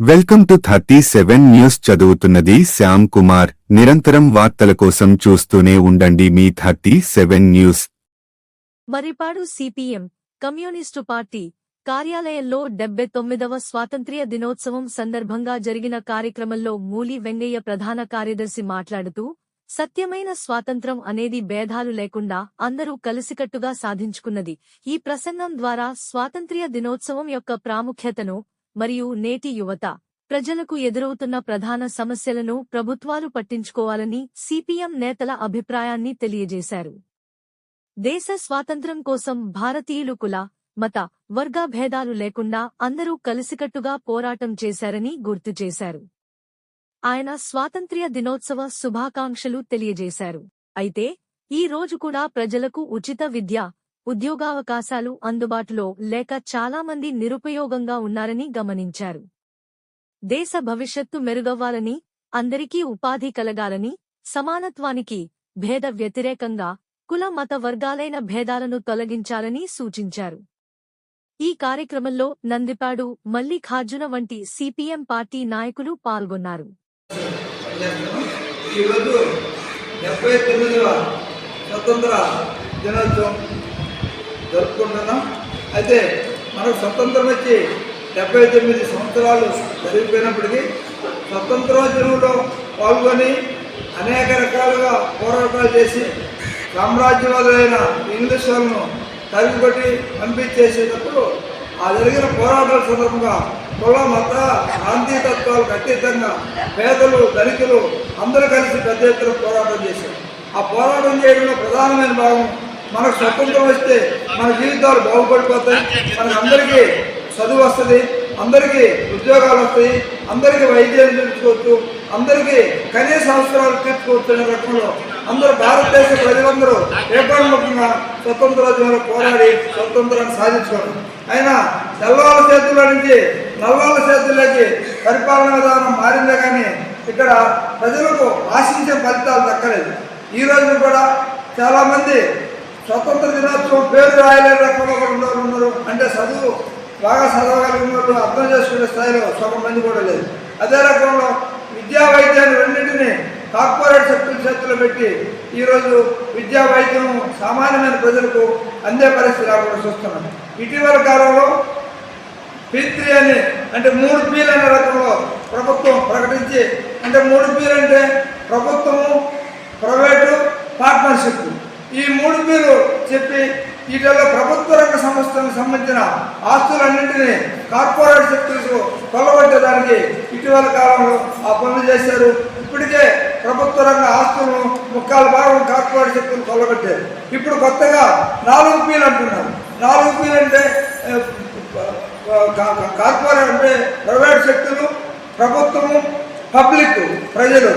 Welcome to thirty seven news చదువుతున్నది శ్యామ్ కుమార్. నిరంతరం వార్తల కోసం చూస్తూనే ఉండండి మీ thirty seven news. Maripadu CPM communist party కార్యాలయంలో డెబ్బై తొమ్మిదవ స్వాతంత్ర్య దినోత్సవం సందర్భంగా జరిగిన కార్యక్రమంలో మూలి వెంగయ్య ప్రధాన కార్యదర్శి మాట్లాడుతూ సత్యమైన స్వాతంత్రం అనేది భేదాలు లేకుండా అందరూ కలిసికట్టుగా సాధించుకున్నది. ఈ ప్రసంగం ద్వారా స్వాతంత్ర్య దినోత్సవం యొక్క ప్రాముఖ్యతను మరియు నేటి యువత ప్రజలకు ఎదురవుతున్న ప్రధాన సమస్యలను ప్రభుత్వాలు పట్టించుకోవాలని సిపిఎం నేతల అభిప్రాయాన్ని తెలియజేశారు. దేశ స్వాతంత్ర్యం కోసం భారతీయులు కుల మత వర్గ భేదాలు లేకుండా అందరూ కలిసికట్టుగా పోరాటం చేశారని గుర్తు చేశారు. ఆయన స్వాతంత్ర్య దినోత్సవ శుభాకాంక్షలు తెలియజేశారు. అయితే ఈ రోజు కూడా ప్రజలకు ఉచిత విద్య ఉద్యోగావకాశాలు అందుబాటులో లేక చాలామంది నిరుపయోగంగా ఉన్నారని గమనించారు. దేశ భవిష్యత్తు మెరుగవ్వాలని అందరికీ ఉపాధి కలగాలని సమానత్వానికి భేద వ్యతిరేకంగా కుల మత వర్గాలైన భేదాలను తొలగించాలని సూచించారు. ఈ కార్యక్రమంలో నందిపాడు మల్లికార్జున వంటి సిపిఎం పార్టీ నాయకులు పాల్గొన్నారు. స్వతంత్ర దినోత్సవం జరుపుకుంటున్నాం. అయితే మనకు స్వతంత్రం వచ్చి డెబ్బై తొమ్మిది సంవత్సరాలు జరిగిపోయినప్పటికీ స్వతంత్రోద్యమంలో పాల్గొని అనేక రకాలుగా పోరాటాలు చేసి సామ్రాజ్యవాదులైన ఇంగ్లీష్ వాళ్ళను తరిగిపెట్టి పంపించేసేటప్పుడు ఆ జరిగిన పోరాటాల సందర్భంగా కుల మత ప్రాంతీయ తత్వాలకు అతీతంగా పేదలు ధనికులు అందరూ కలిసి పెద్ద ఎత్తున పోరాటం చేశారు. ఆ పోరాటం చేయడంలో ప్రధానమైన భాగం మనకు స్వతంత్రం వస్తే మన జీవితాలు బాగుపడిపోతాయి. మనకు అందరికీ చదువు వస్తుంది అందరికీ ఉద్యోగాలు వస్తాయి అందరికీ వైద్యం తెలుసుకోవచ్చు అందరికీ కనీస అవసరాలు తీర్చుకోవచ్చు అనే రకంలో అందరూ భారతదేశ ప్రజలందరూ ఏకోన్ముఖంగా స్వతంత్రోద్యమంలో పోరాడి స్వతంత్రాన్ని సాధించుకోవడం. అయినా తెల్లవాళ్ళ చేతుల నుంచి నల్లవాళ్ళ చేతుల్లోకి పరిపాలన విధానం మారిందే కానీ ఇక్కడ ప్రజలకు ఆశించే ఫలితాలు దక్కలేదు. ఈ రోజు కూడా చాలామంది స్వతంత్ర దినోత్సవం పేరు రాయలేని రకంలో కూడా ఉన్నారు. అంటే చదువు బాగా చదవగలిగిన వాళ్ళు అర్థం చేసుకునే స్థాయిలో సగం మంది కూడా లేదు అదే రకంలో విద్యా వైద్యాన్ని రెండింటిని కార్పొరేట్ శక్తుల చేతుల్లో పెట్టి ఈరోజు విద్యా వైద్యం సామాన్యమైన ప్రజలకు అందే పరిస్థితి రాకుండా చూస్తున్నాం. ఇటీవల కాలంలో పీ అని అంటే మూడు పీలు అనే రకంలో ప్రభుత్వం ప్రకటించి అంటే మూడు పీలు అంటే ప్రభుత్వము ప్రైవేటు పార్ట్నర్షిప్. ఈ మూడు పేరు చెప్పి వీటిలో ప్రభుత్వ రంగ సంస్థలకు సంబంధించిన ఆస్తులన్నింటినీ కార్పొరేట్ సెక్టర్స్కు కొల్లగొట్టడానికి ఇటీవల కాలంలో ఆ పనులు చేశారు. ఇప్పటికే ప్రభుత్వ రంగ ఆస్తులను ముక్కాల భాగం కార్పొరేట్ శక్తులు కొల్లగొట్టారు ఇప్పుడు కొత్తగా నాలుగు పీలు అంటున్నారు. నాలుగు పీలు అంటే కార్పొరేట్ అంటే ప్రైవేట్ శక్తులు ప్రభుత్వము పబ్లిక్ ప్రజలు.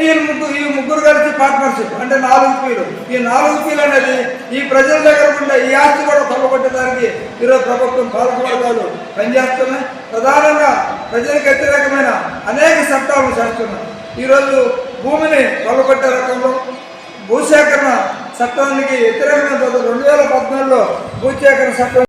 ఈ ముగ్గురు ఈ ముగ్గురు కలిసి పార్ట్నర్షిప్ అంటే నాలుగు పీలు ఈ నాలుగు పీలు అనేది ఈ ప్రజల దగ్గర ఉండే ఈ ఆస్తి కూడా కొల్లగొట్టడానికి ఈరోజు ప్రభుత్వం పాలకవర్గాలు పనిచేస్తున్నాయి ప్రధానంగా ప్రజలకు వ్యతిరేకమైన అనేక చట్టాలను చేస్తున్నాయి. ఈరోజు భూమిని కొల్లగొట్టే రకంలో భూసేకరణ చట్టానికి వ్యతిరేకమైన రెండు వేల పద్నాలుగులో భూసేకరణ చట్టం